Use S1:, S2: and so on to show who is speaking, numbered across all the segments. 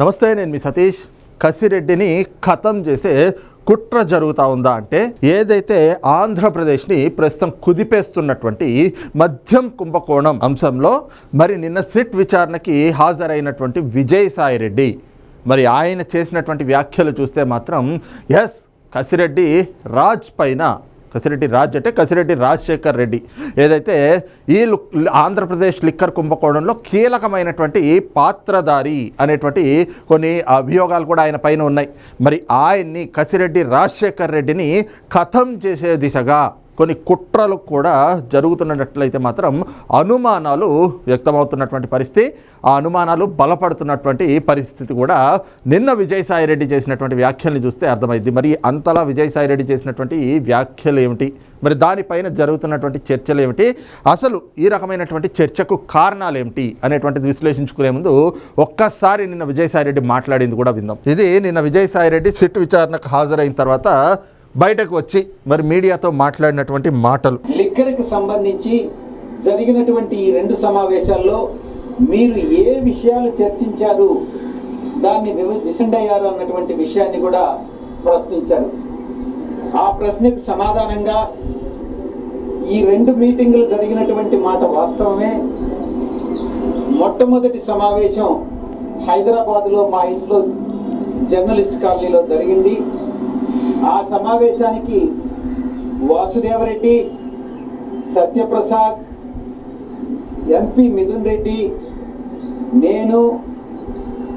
S1: నమస్తే నేను మీ సతీష్. కసిరెడ్డిని ఖతం చేసే కుట్ర జరుగుతూ ఉందా అంటే ఏదైతే ఆంధ్రప్రదేశ్ని ప్రస్తుతం కుదిపేస్తున్నటువంటి మద్యం కుంభకోణం అంశంలో మరి నిన్న సిట్ విచారణకి హాజరైనటువంటి విజయసాయి రెడ్డి. మరి ఆయన చేసినటువంటి వ్యాఖ్యలు చూస్తే మాత్రం ఎస్ కసిరెడ్డి రాజ్ పైన కసిరెడ్డి రాజ్ అంటే కసిరెడ్డి రాజశేఖర్ రెడ్డి. ఏదైతే ఈ ఆంధ్రప్రదేశ్ లిక్కర్ కుంభకోణంలో కీలకమైనటువంటి పాత్రధారి అనేటువంటి కొన్ని అభియోగాలు కూడా ఆయన పైన ఉన్నాయి. మరి ఆయన్ని కసిరెడ్డి రాజశేఖర్ రెడ్డిని కథం చేసే దిశగా కొన్ని కుట్రలు కూడా జరుగుతున్నట్లయితే మాత్రం అనుమానాలు వ్యక్తమవుతున్నటువంటి పరిస్థితి. ఆ అనుమానాలు బలపడుతున్నటువంటి పరిస్థితి కూడా నిన్న విజయసాయిరెడ్డి చేసినటువంటి వ్యాఖ్యల్ని చూస్తే అర్థమైంది. మరి అంతలా విజయసాయిరెడ్డి చేసినటువంటి వ్యాఖ్యలు ఏమిటి? మరి దానిపైన జరుగుతున్నటువంటి చర్చలు ఏమిటి? అసలు ఈ రకమైనటువంటి చర్చకు కారణాలు ఏమిటి? అనేటువంటిది విశ్లేషించుకునే ముందు ఒక్కసారి నిన్న విజయసాయిరెడ్డి మాట్లాడింది కూడా విందాం. ఇది నిన్న విజయసాయిరెడ్డి సిట్ విచారణకు హాజరైన తర్వాత బయటకు వచ్చి మరి మీడియాతో మాట్లాడినటువంటి మాటలు.
S2: లిక్కర్కి సంబంధించి జరిగినటువంటి ఈ రెండు సమావేశాల్లో మీరు ఏ విషయాలు చర్చించారు దాన్ని వివ- విసండయ్యారు అన్నటువంటి విషయాన్ని కూడా ప్రశ్నించారు. ఆ ప్రశ్నకు సమాధానంగా ఈ రెండు మీటింగులు జరిగినటువంటి మాట వాస్తవమే. మొట్టమొదటి సమావేశం హైదరాబాద్లో మా ఇంట్లో జర్నలిస్ట్ కాలనీలో జరిగింది. ఆ సమావేశానికి వాసుదేవరెడ్డి సత్యప్రసాద్ ఎంపీ మిథున్ రెడ్డి నేను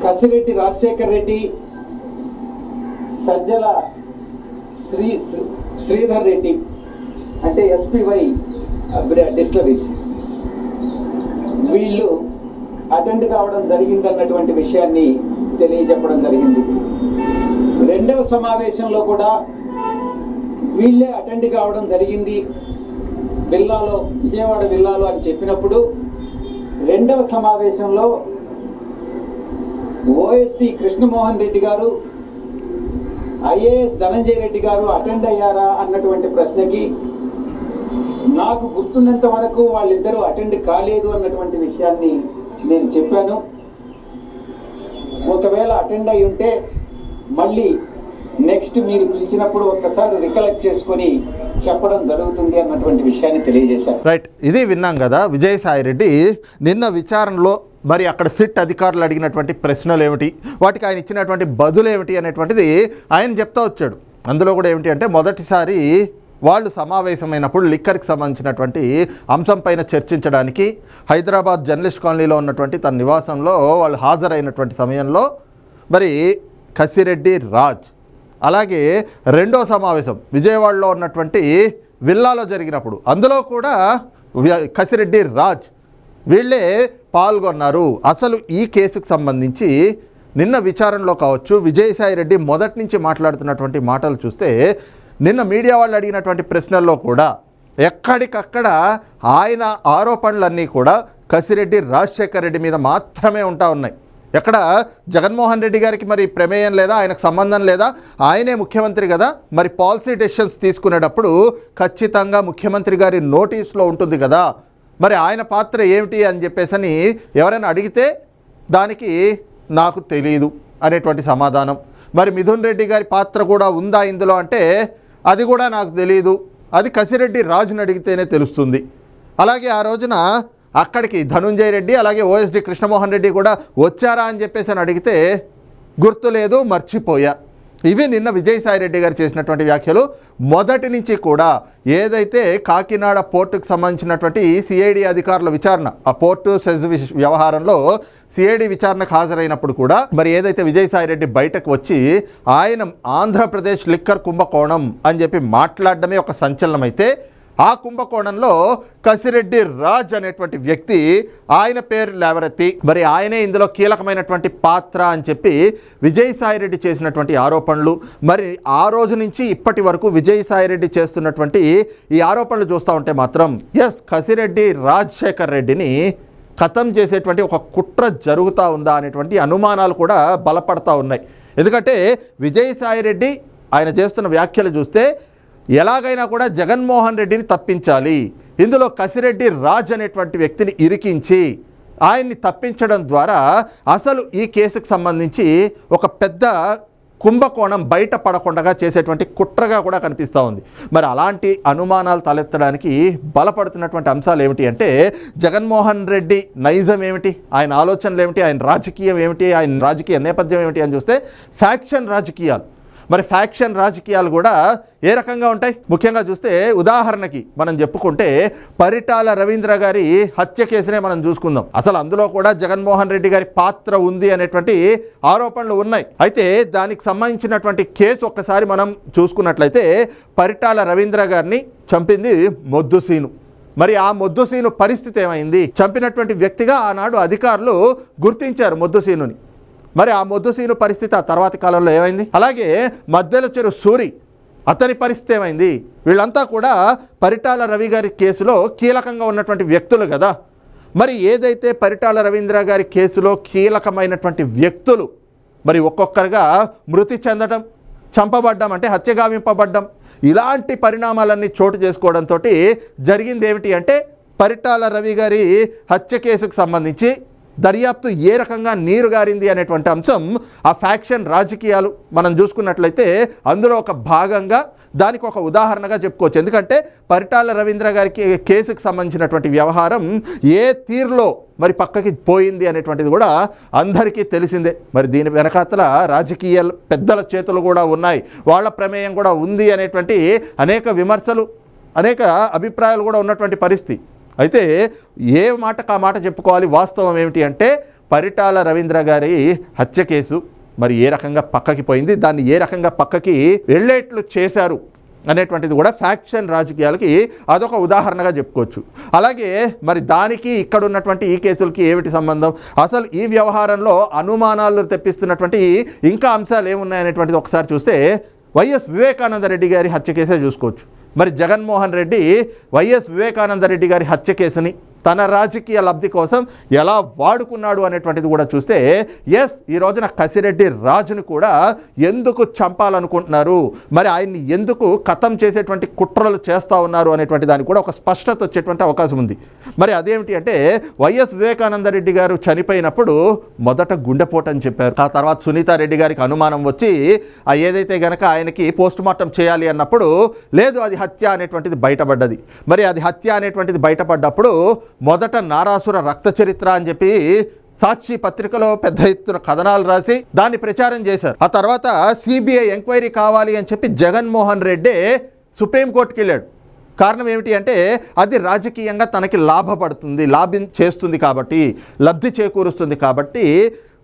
S2: కసిరెడ్డి రాజశేఖర్ రెడ్డి సజ్జల శ్రీ శ్రీధర్ రెడ్డి అంటే ఎస్పీవై డిస్టరీస్ వీళ్ళు అటెండ్ కావడం జరిగిందన్నటువంటి విషయాన్ని తెలియజెప్పడం జరిగింది. రెండవ సమావేశంలో కూడా వీళ్ళే అటెండ్ కావడం జరిగింది. బిల్లాలో విజయవాడ బిల్లాలో అని చెప్పినప్పుడు రెండవ సమావేశంలో ఓఎస్టి కృష్ణమోహన్ రెడ్డి గారు ఐఏఎస్ ధనంజయ రెడ్డి గారు అటెండ్ అయ్యారా అన్నటువంటి ప్రశ్నకి నాకు గుర్తున్నంత వరకు వాళ్ళిద్దరూ అటెండ్ కాలేదు అన్నటువంటి విషయాన్ని నేను చెప్పాను. ఒకవేళ అటెండ్ అయి ఉంటే మళ్ళీ నెక్స్ట్ మీరు పిలిచినప్పుడు ఒక్కసారి రికలెక్ట్ చేసుకొని చెప్పడం జరుగుతుంది అన్నటువంటి విషయాన్ని తెలియజేశారు.
S1: రైట్ ఇది విన్నాం కదా విజయసాయి రెడ్డి నిన్న విచారణలో మరి అక్కడ సిట్ అధికారులు అడిగినటువంటి ప్రశ్నలు ఏమిటి వాటికి ఆయన ఇచ్చినటువంటి బదులు ఏమిటి అనేటువంటిది ఆయన చెప్తా వచ్చాడు. అందులో కూడా ఏమిటి అంటే మొదటిసారి వాళ్ళు సమావేశమైనప్పుడు లిక్కర్కి సంబంధించినటువంటి అంశం పైన చర్చించడానికి హైదరాబాద్ జర్నలిస్ట్ కాలనీలో ఉన్నటువంటి తన నివాసంలో వాళ్ళు హాజరైనటువంటి సమయంలో మరి కసిరెడ్డి రాజ్. అలాగే రెండో సమావేశం విజయవాడలో ఉన్నటువంటి విల్లాలో జరిగినప్పుడు అందులో కూడా కసిరెడ్డి రాజ్ వీళ్ళే పాల్గొన్నారు. అసలు ఈ కేసుకు సంబంధించి నిన్న విచారణలో కావచ్చు విజయసాయి రెడ్డి మొదటి నుంచి మాట్లాడుతున్నటువంటి మాటలు చూస్తే నిన్న మీడియా వాళ్ళు అడిగినటువంటి ప్రశ్నల్లో కూడా ఎక్కడికక్కడ ఆయన ఆరోపణలన్నీ కూడా కసిరెడ్డి రాజశేఖర్ రెడ్డి మీద మాత్రమే ఉంటా ఉన్నాయి. ఎక్కడ జగన్మోహన్ రెడ్డి గారికి మరి ప్రమేయం లేదా ఆయనకు సంబంధం లేదా? ఆయనే ముఖ్యమంత్రి కదా. మరి పాలసీ డెసిషన్స్ తీసుకునేటప్పుడు ఖచ్చితంగా ముఖ్యమంత్రి గారి నోటీస్లో ఉంటుంది కదా. మరి ఆయన పాత్ర ఏమిటి అని చెప్పేసి ఎవరైనా అడిగితే దానికి నాకు తెలియదు అనేటువంటి సమాధానం. మరి మిథున్ రెడ్డి గారి పాత్ర కూడా ఉందా ఇందులో అంటే అది కూడా నాకు తెలియదు అది కసిరెడ్డి రాజుని అడిగితేనే తెలుస్తుంది. అలాగే ఆ రోజున అక్కడికి ధనుంజయ రెడ్డి అలాగే ఓఎస్డి కృష్ణమోహన్ రెడ్డి కూడా వచ్చారా అని చెప్పేసి అని అడిగితే గుర్తు లేదు మర్చిపోయా. ఇవి నిన్న విజయసాయి రెడ్డి గారు చేసినటువంటి వ్యాఖ్యలు. మొదటి నుంచి కూడా ఏదైతే కాకినాడ పోర్టుకు సంబంధించినటువంటి సిఐడి అధికారుల విచారణ ఆ పోర్టు సెజ్ వ్యవహారంలో సిఐడి విచారణకు హాజరైనప్పుడు కూడా మరి ఏదైతే విజయసాయి రెడ్డి బయటకు వచ్చి ఆయన ఆంధ్రప్రదేశ్ లిక్కర్ కుంభకోణం అని చెప్పి మాట్లాడడమే ఒక సంచలనం అయితే ఆ కుంభకోణంలో కసిరెడ్డి రాజ్ అనేటువంటి వ్యక్తి ఆయన పేరు లేవరెత్తి మరి ఆయనే ఇందులో కీలకమైనటువంటి పాత్ర అని చెప్పి విజయసాయిరెడ్డి చేసినటువంటి ఆరోపణలు. మరి ఆ రోజు నుంచి ఇప్పటి వరకు విజయసాయి రెడ్డి చేస్తున్నటువంటి ఈ ఆరోపణలు చూస్తూ ఉంటే మాత్రం ఎస్ కసిరెడ్డి రాజశేఖర్ రెడ్డిని ఖతం చేసేటువంటి ఒక కుట్ర జరుగుతూ ఉందా అనేటువంటి అనుమానాలు కూడా బలపడతా ఉన్నాయి. ఎందుకంటే విజయసాయిరెడ్డి ఆయన చేస్తున్న వ్యాఖ్యలు చూస్తే ఎలాగైనా కూడా జగన్మోహన్ రెడ్డిని తప్పించాలి. ఇందులో కసిరెడ్డి రాజ్ అనేటువంటి వ్యక్తిని ఇరికించి ఆయన్ని తప్పించడం ద్వారా అసలు ఈ కేసుకు సంబంధించి ఒక పెద్ద కుంభకోణం బయట పడకుండా చేసేటువంటి కుట్రగా కూడా కనిపిస్తూ ఉంది. మరి అలాంటి అనుమానాలు తలెత్తడానికి బలపడుతున్నటువంటి అంశాలు ఏమిటి అంటే జగన్మోహన్ రెడ్డి నైజం ఏమిటి? ఆయన ఆలోచనలు ఏమిటి? ఆయన రాజకీయం ఏమిటి? ఆయన రాజకీయ నేపథ్యం ఏమిటి అని చూస్తే ఫ్యాక్షన్ రాజకీయాలు. మరి ఫ్యాక్షన్ రాజకీయాలు కూడా ఏ రకంగా ఉంటాయి? ముఖ్యంగా చూస్తే ఉదాహరణకి మనం చెప్పుకుంటే పరిటాల రవీంద్ర గారి హత్య కేసునే మనం చూసుకుందాం. అసలు అందులో కూడా జగన్మోహన్ రెడ్డి గారి పాత్ర ఉంది అనేటువంటి ఆరోపణలు ఉన్నాయి. అయితే దానికి సంబంధించినటువంటి కేసు ఒక్కసారి మనం చూసుకున్నట్లయితే పరిటాల రవీంద్ర గారిని చంపింది మొద్దు సీను. మరి ఆ మొద్దుసీను పరిస్థితి ఏమైంది? చంపినటువంటి వ్యక్తిగా ఆనాడు అధికారులు గుర్తించారు మొద్దుసీనుని మరి ఆ మొద్దుసీను పరిస్థితి ఆ తర్వాతి కాలంలో ఏమైంది? అలాగే మధ్యలో చెరు సూరి అతని పరిస్థితి ఏమైంది? వీళ్ళంతా కూడా పరిటాల రవి గారి కేసులో కీలకంగా ఉన్నటువంటి వ్యక్తులు కదా. మరి ఏదైతే పరిటాల రవీంద్ర గారి కేసులో కీలకమైనటువంటి వ్యక్తులు మరి ఒక్కొక్కరుగా మృతి చెందడం చంపబడ్డం అంటే హత్యగావింపబడ్డం ఇలాంటి పరిణామాలన్నీ చోటు చేసుకోవడంతో జరిగింది ఏమిటి అంటే పరిటాల రవి గారి హత్య కేసుకు సంబంధించి దర్యాప్తు ఏ రకంగా నీరు గారింది అనేటువంటి అంశం ఆ ఫ్యాక్షన్ రాజకీయాలు మనం చూసుకున్నట్లయితే అందులో ఒక భాగంగా దానికి ఒక ఉదాహరణగా చెప్పుకోవచ్చు. ఎందుకంటే పరిటాల రవీంద్ర గారికి కేసుకు సంబంధించినటువంటి వ్యవహారం ఏ తీరులో మరి పక్కకి పోయింది అనేటువంటిది కూడా అందరికీ తెలిసిందే. మరి దీని వెనకాతల రాజకీయ పెద్దల చేతులు కూడా ఉన్నాయి. వాళ్ళ ప్రమేయం కూడా ఉంది అనేటువంటి అనేక విమర్శలు అనేక అభిప్రాయాలు కూడా ఉన్నటువంటి పరిస్థితి. అయితే ఏ మాటకు ఆ మాట చెప్పుకోవాలి? వాస్తవం ఏమిటి అంటే పరిటాల రవీంద్ర గారి హత్య కేసు మరి ఏ రకంగా పక్కకి పోయింది? దాన్ని ఏ రకంగా పక్కకి వెళ్ళేట్లు చేశారు? అనేటువంటిది కూడా ఫ్యాక్షన్ రాజకీయాలకి అదొక ఉదాహరణగా చెప్పుకోవచ్చు. అలాగే మరి దానికి ఇక్కడ ఉన్నటువంటి ఈ కేసులకి ఏమిటి సంబంధం? అసలు ఈ వ్యవహారంలో అనుమానాలు తెప్పిస్తున్నటువంటి ఇంకా అంశాలు ఏమున్నాయనేటువంటిది ఒకసారి చూస్తే వైఎస్ వివేకానంద రెడ్డి గారి హత్య కేసే చూసుకోవచ్చు. మరి జగన్మోహన్ రెడ్డి వైఎస్ వివేకానంద రెడ్డి గారి హత్య కేసుని తన రాజకీయ లబ్ధి కోసం ఎలా వాడుకున్నాడు అనేటువంటిది కూడా చూస్తే ఎస్ ఈ రోజున కసిరెడ్డి రాజును కూడా ఎందుకు చంపాలనుకుంటున్నారు? మరి ఆయన్ని ఎందుకు కథం చేసేటువంటి కుట్రలు చేస్తూ ఉన్నారు అనేటువంటి దానికి కూడా ఒక స్పష్టత వచ్చేటువంటి అవకాశం ఉంది. మరి అదేమిటి అంటే వైఎస్ వివేకానంద రెడ్డి గారు చనిపోయినప్పుడు మొదట గుండెపోటు అని చెప్పారు. ఆ తర్వాత సునీతారెడ్డి గారికి అనుమానం వచ్చి ఆ ఏదైతే గనక ఆయనకి పోస్ట్ మార్టం చేయాలి అన్నప్పుడు లేదు అది హత్య అనేటువంటిది బయటపడ్డది. మరి అది హత్య అనేటువంటిది బయటపడ్డప్పుడు మొదట నారాసుర రక్త చరిత్ర అని చెప్పి సాక్షి పత్రికలో పెద్ద ఎత్తున కథనాలు రాసి దాన్ని ప్రచారం చేశారు. ఆ తర్వాత సిబిఐ ఎంక్వైరీ కావాలి అని చెప్పి జగన్మోహన్ రెడ్డి సుప్రీంకోర్టుకి వెళ్ళాడు. కారణం ఏమిటి అంటే అది రాజకీయంగా తనకి లాభపడుతుంది లాభం చేస్తుంది కాబట్టి లబ్ధి చేకూరుస్తుంది కాబట్టి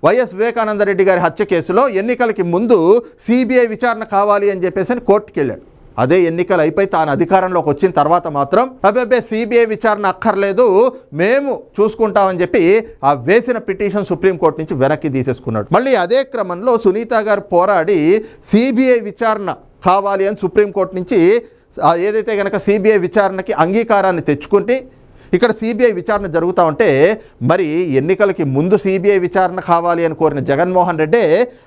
S1: వైఎస్ వివేకానందరెడ్డి గారి హత్య కేసులో ఎన్నికలకి ముందు సిబిఐ విచారణ కావాలి అని చెప్పేసి అని కోర్టుకి వెళ్ళాడు. అదే ఎన్నికలు అయిపోయి తాను అధికారంలోకి వచ్చిన తర్వాత మాత్రం అబ్బాబే సిబిఐ విచారణ అక్కర్లేదు మేము చూసుకుంటామని చెప్పి ఆ వేసిన పిటిషన్ సుప్రీంకోర్టు నుంచి వెనక్కి తీసేసుకున్నాడు. మళ్ళీ అదే క్రమంలో సునీత గారు పోరాడి సిబిఐ విచారణ కావాలి అని సుప్రీంకోర్టు నుంచి ఏదైతే కనుక సిబిఐ విచారణకి అంగీకారాన్ని తెచ్చుకుంటే ఇక్కడ సిబిఐ విచారణ జరుగుతూ ఉంటే మరి ఎన్నికలకి ముందు సిబిఐ విచారణ కావాలి అని కోరిన జగన్మోహన్ రెడ్డి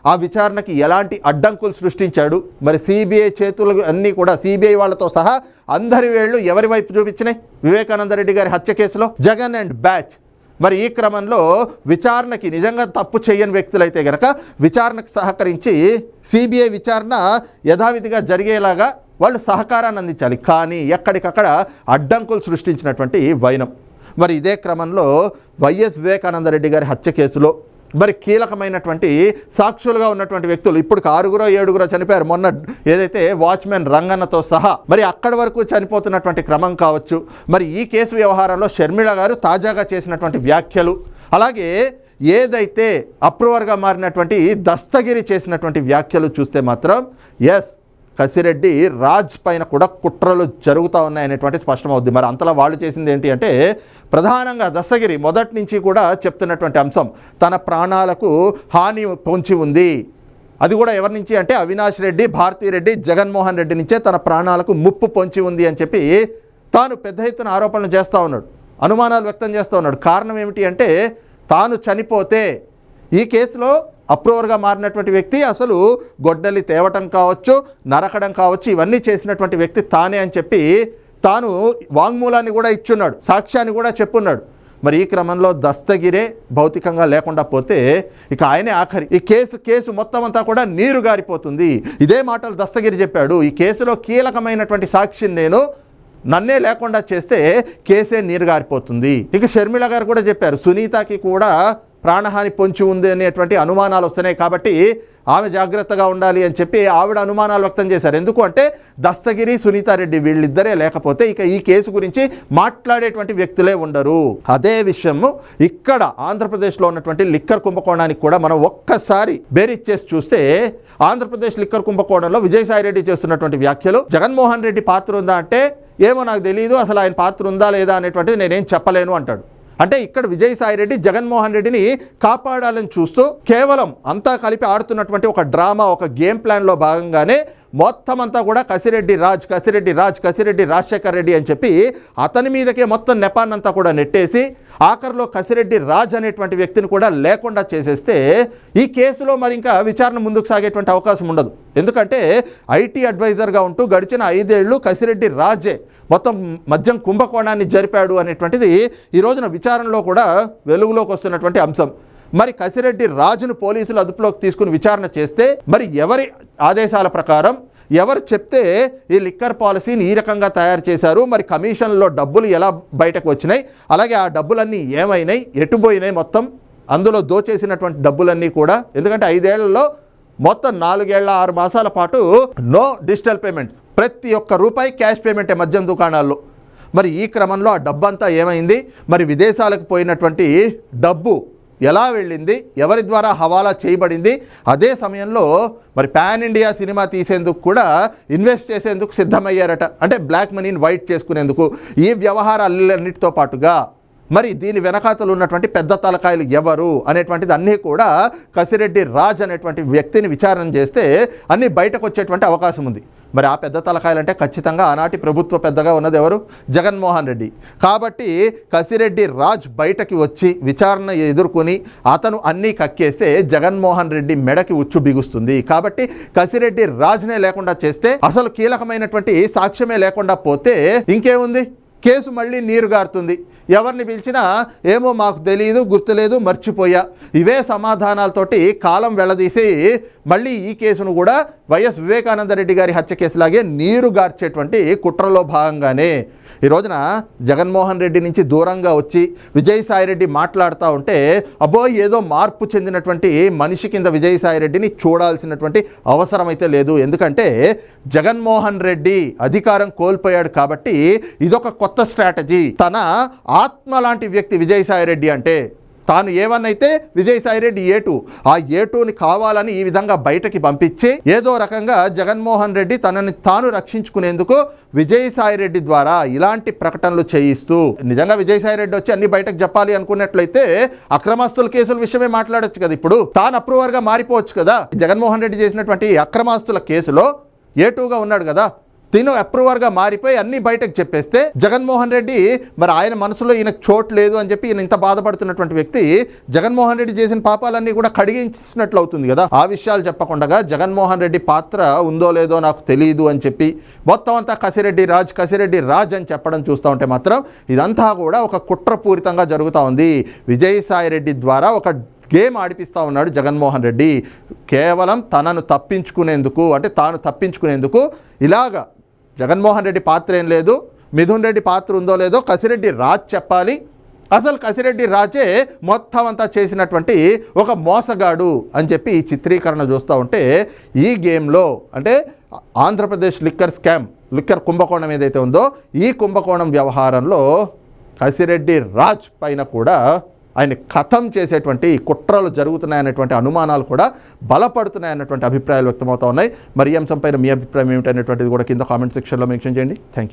S1: ఆ విచారణకి ఎలాంటి అడ్డంకులు సృష్టించాడు? మరి సిబిఐ చేతులు అన్నీ కూడా సిబిఐ వాళ్ళతో సహా అందరి వేళ్ళు ఎవరి వైపు చూపించినాయి? వివేకానంద రెడ్డి గారి హత్య కేసులో? Jagan and batch. మరి ఈ క్రమంలో విచారణకి నిజంగా తప్పు చేయని వ్యక్తులైతే గనక విచారణకు సహకరించి సిబిఐ విచారణ యథావిధిగా జరిగేలాగా వాళ్ళు సహకారాన్ని అందించాలి. కానీ ఎక్కడికక్కడ అడ్డంకులు సృష్టించినటువంటి వైనం. మరి ఇదే క్రమంలో వైఎస్ వివేకానంద రెడ్డి గారి హత్య కేసులో మరి కీలకమైనటువంటి సాక్షులుగా ఉన్నటువంటి వ్యక్తులు ఇప్పుడు ఆరుగురో ఏడుగురో చనిపోయారు. మొన్న ఏదైతే వాచ్మెన్ రంగన్నతో సహా మరి అక్కడి వరకు చనిపోతున్నటువంటి క్రమం కావచ్చు. మరి ఈ కేసు వ్యవహారంలో షర్మిళ గారు తాజాగా చేసినటువంటి వ్యాఖ్యలు. అలాగే ఏదైతే అప్రూవర్గా మారినటువంటి దస్తగిరి చేసినటువంటి వ్యాఖ్యలు చూస్తే మాత్రం ఎస్ కసిరెడ్డి రాజ్ పైన కూడా కుట్రలు జరుగుతూ ఉన్నాయనేటువంటి స్పష్టమవుద్ది. మరి అంతలా వాళ్ళు చేసింది ఏంటి అంటే ప్రధానంగా దశగిరి మొదటి నుంచి కూడా చెప్తున్నటువంటి అంశం తన ప్రాణాలకు హాని పొంచి ఉంది. అది కూడా ఎవరి నుంచి అంటే అవినాష్ రెడ్డి భారతీరెడ్డి జగన్మోహన్ రెడ్డి నుంచే తన ప్రాణాలకు ముప్పు పొంచి ఉంది అని చెప్పి తాను పెద్ద ఎత్తున ఆరోపణలు చేస్తూ ఉన్నాడు అనుమానాలు వ్యక్తం చేస్తూ ఉన్నాడు. కారణం ఏమిటి అంటే తాను చనిపోతే ఈ కేసులో అప్రూవర్గా మారినటువంటి వ్యక్తి అసలు గొడ్డలి తేవటం కావచ్చు నరకడం కావచ్చు ఇవన్నీ చేసినటువంటి వ్యక్తి తానే అని చెప్పి తాను వాంగ్మూలాన్ని కూడా ఇచ్చున్నాడు సాక్ష్యాన్ని కూడా చెప్పున్నాడు. మరి ఈ క్రమంలో దస్తగిరే భౌతికంగా లేకుండా పోతే ఇక ఆయనే ఆఖరి. ఈ కేసు కేసు మొత్తం అంతా కూడా నీరు గారిపోతుంది. ఇదే మాటలు దస్తగిరి చెప్పాడు. ఈ కేసులో కీలకమైనటువంటి సాక్షిని నేను నన్నే లేకుండా చేస్తే కేసే నీరు గారిపోతుంది. ఇక షర్మిళ గారు కూడా చెప్పారు సునీతకి కూడా ప్రాణహాని పొంచి ఉంది అనేటువంటి అనుమానాలు వస్తున్నాయి కాబట్టి ఆమె జాగ్రత్తగా ఉండాలి అని చెప్పి ఆవిడ అనుమానాలు వ్యక్తం చేశారు. ఎందుకు అంటే దస్తగిరి సునీతారెడ్డి వీళ్ళిద్దరే లేకపోతే ఇక ఈ కేసు గురించి మాట్లాడేటువంటి వ్యక్తులే ఉండరు. అదే విషయము ఇక్కడ ఆంధ్రప్రదేశ్లో ఉన్నటువంటి లిక్కర్ కుంభకోణానికి కూడా మనం ఒక్కసారి బేరీజ్ చేసి చూస్తే ఆంధ్రప్రదేశ్ లిక్కర్ కుంభకోణంలో విజయసాయిరెడ్డి చేస్తున్నటువంటి వ్యాఖ్యలు జగన్మోహన్ రెడ్డి పాత్ర ఉందా అంటే ఏమో నాకు తెలియదు అసలు ఆయన పాత్ర ఉందా లేదా అనేటువంటిది నేనేం చెప్పలేను అంటాడు. అంటే ఇక్కడ విజయసాయి రెడ్డి జగన్మోహన్ రెడ్డిని కాపాడాలని చూస్తూ కేవలం అంతా కలిపి ఆడుతున్నటువంటి ఒక డ్రామా ఒక గేమ్ ప్లాన్లో భాగంగానే మొత్తం అంతా కూడా కసిరెడ్డి రాజ్ కసిరెడ్డి రాజ్ కసిరెడ్డి రాజశేఖర్ రెడ్డి అని చెప్పి అతని మీదకే మొత్తం నెపాన్నంతా కూడా నెట్టేసి ఆఖరిలో కసిరెడ్డి రాజ్ అనేటువంటి వ్యక్తిని కూడా లేకుండా చేసేస్తే ఈ కేసులో మరి ఇంకా విచారణ ముందుకు సాగేటువంటి అవకాశం ఉండదు. ఎందుకంటే ఐటీ అడ్వైజర్గా ఉంటూ గడిచిన ఐదేళ్ళు కసిరెడ్డి రాజే మొత్తం మద్యం కుంభకోణాన్ని జరిపాడు అనేటువంటిది ఈ రోజున విచారణలో కూడా వెలుగులోకి వస్తున్నటువంటి అంశం. మరి కసిరెడ్డి రాజును పోలీసులు అదుపులోకి తీసుకుని విచారణ చేస్తే మరి ఎవరి ఆదేశాల ప్రకారం ఎవరు చెప్తే ఈ లిక్కర్ పాలసీని ఈ రకంగా తయారు చేశారు మరి కమిషన్లో డబ్బులు ఎలా బయటకు వచ్చినాయి అలాగే ఆ డబ్బులన్నీ ఏమైనాయి ఎటుపోయినాయి మొత్తం అందులో దోచేసినటువంటి డబ్బులన్నీ కూడా ఎందుకంటే ఐదేళ్ళలో మొత్తం నాలుగేళ్ళ ఆరు మాసాల పాటు నో డిజిటల్ పేమెంట్స్ ప్రతి ఒక్క రూపాయి క్యాష్ పేమెంటే మద్యం దుకాణాల్లో. మరి ఈ క్రమంలో ఆ డబ్బంతా ఏమైంది? మరి విదేశాలకు పోయినటువంటి డబ్బు ఎలా వెళ్ళింది ఎవరి ద్వారా హవాలా చేయబడింది అదే సమయంలో మరి పాన్ ఇండియా సినిమా తీసేందుకు కూడా ఇన్వెస్ట్ చేసేందుకు సిద్ధమయ్యారట. అంటే బ్లాక్ మనీని వైట్ చేసుకునేందుకు. ఈ వ్యవహారాలన్నిటితో పాటుగా మరి దీని వెనకాతలు ఉన్నటువంటి పెద్ద తలకాయలు ఎవరు అనేటువంటిది అన్నీ కూడా కసిరెడ్డి రాజ్ అనేటువంటి వ్యక్తిని విచారణ చేస్తే అన్నీ బయటకు వచ్చేటువంటి అవకాశం ఉంది. మరి ఆ పెద్ద తలకాయలంటే ఖచ్చితంగా ఆనాటి ప్రభుత్వ పెద్దగా ఉన్నది ఎవరు? జగన్మోహన్ రెడ్డి. కాబట్టి కసిరెడ్డి రాజ్ బయటకి వచ్చి విచారణ ఎదుర్కొని అతను అన్నీ కక్కేస్తే జగన్మోహన్ రెడ్డి మెడకి ఉచ్చు బిగుస్తుంది. కాబట్టి కసిరెడ్డి రాజ్నే లేకుండా చేస్తే అసలు కీలకమైనటువంటి సాక్ష్యమే లేకుండా పోతే ఇంకేముంది? కేసు మళ్ళీ నీరు గారుతుంది. ఎవరిని పిలిచినా ఏమో మాకు తెలియదు గుర్తులేదు మర్చిపోయా. ఇవే సమాధానాలతోటి కాలం వెళ్ళదీసి మళ్ళీ ఈ కేసును కూడా వైఎస్ వివేకానందరెడ్డి గారి హత్య కేసులాగే నీరు గార్చేటువంటి కుట్రలో భాగంగానే ఈ రోజున జగన్మోహన్ రెడ్డి నుంచి దూరంగా వచ్చి విజయసాయిరెడ్డి మాట్లాడుతూ ఉంటే అబ్బో ఏదో మార్పు చెందినటువంటి మనిషి కింద విజయసాయిరెడ్డిని చూడాల్సినటువంటి అవసరం అయితే లేదు. ఎందుకంటే జగన్మోహన్ రెడ్డి అధికారం కోల్పోయాడు కాబట్టి ఇదొక కొత్త కొత్త స్ట్రాటజీ. తన ఆత్మ లాంటి వ్యక్తి విజయసాయిరెడ్డి అంటే తాను ఏమన్నైతే విజయసాయిరెడ్డి టూ ఆ ఏ టూని కావాలని ఈ విధంగా బయటకి పంపించి ఏదో రకంగా జగన్మోహన్ రెడ్డి తనని తాను రక్షించుకునేందుకు విజయసాయిరెడ్డి ద్వారా ఇలాంటి ప్రకటనలు చేయిస్తూ నిజంగా విజయసాయిరెడ్డి వచ్చి అన్ని బయటకు చెప్పాలి అనుకున్నట్లయితే అక్రమాస్తుల కేసుల విషయమే మాట్లాడొచ్చు కదా ఇప్పుడు. తాను అప్రూవర్గా మారిపోవచ్చు కదా. జగన్మోహన్ రెడ్డి చేసినటువంటి అక్రమాస్తుల కేసులో ఏటుగా ఉన్నాడు కదా. తిను అప్రూవర్గా మారిపోయి అన్ని బయటకు చెప్పేస్తే జగన్మోహన్ రెడ్డి మరి ఆయన మనసులో ఈయనకు చోటు లేదు అని చెప్పి ఈయన ఇంత బాధపడుతున్నటువంటి వ్యక్తి జగన్మోహన్ రెడ్డి చేసిన పాపాలన్నీ కూడా కడిగించినట్లు అవుతుంది కదా. ఆ విషయాలు చెప్పకుండా జగన్మోహన్ రెడ్డి పాత్ర ఉందో లేదో నాకు తెలియదు అని చెప్పి మొత్తం అంతా కసిరెడ్డి రాజ్ కసిరెడ్డి రాజ్ అని చెప్పడం చూస్తూ ఉంటే మాత్రం ఇదంతా కూడా ఒక కుట్రపూరితంగా జరుగుతూ ఉంది. విజయసాయి రెడ్డి ద్వారా ఒక గేమ్ ఆడిపిస్తూ ఉన్నాడు జగన్మోహన్ రెడ్డి. కేవలం తనను తప్పించుకునేందుకు అంటే తాను తప్పించుకునేందుకు ఇలాగా జగన్మోహన్ రెడ్డి పాత్ర ఏం లేదు మిథున్ రెడ్డి పాత్ర ఉందో లేదో కసిరెడ్డి రాజ్ చెప్పాలి. అసలు కసిరెడ్డి రాజే మొత్తం అంతా చేసినటువంటి ఒక మోసగాడు అని చెప్పి ఈ చిత్రీకరణ చూస్తూ ఉంటే ఈ గేమ్లో అంటే ఆంధ్రప్రదేశ్ లిక్కర్ స్కామ్ లిక్కర్ కుంభకోణం ఏదైతే ఉందో ఈ కుంభకోణం వ్యవహారంలో కసిరెడ్డి రాజ్ పైన కూడా ఆయన కథం చేసేటువంటి కుట్రలు జరుగుతున్నాయనేటువంటి అనుమానాలు కూడా బలపడుతున్నాయన్నటువంటి అభిప్రాయాలు వ్యక్తమవుతా ఉన్నాయి. మరి ఈ అంశంపైన మీ అభిప్రాయం ఏమిటనేటువంటిది కూడా కింద కామెంట్ సెక్షన్లో మెన్షన్ చేయండి. Thank you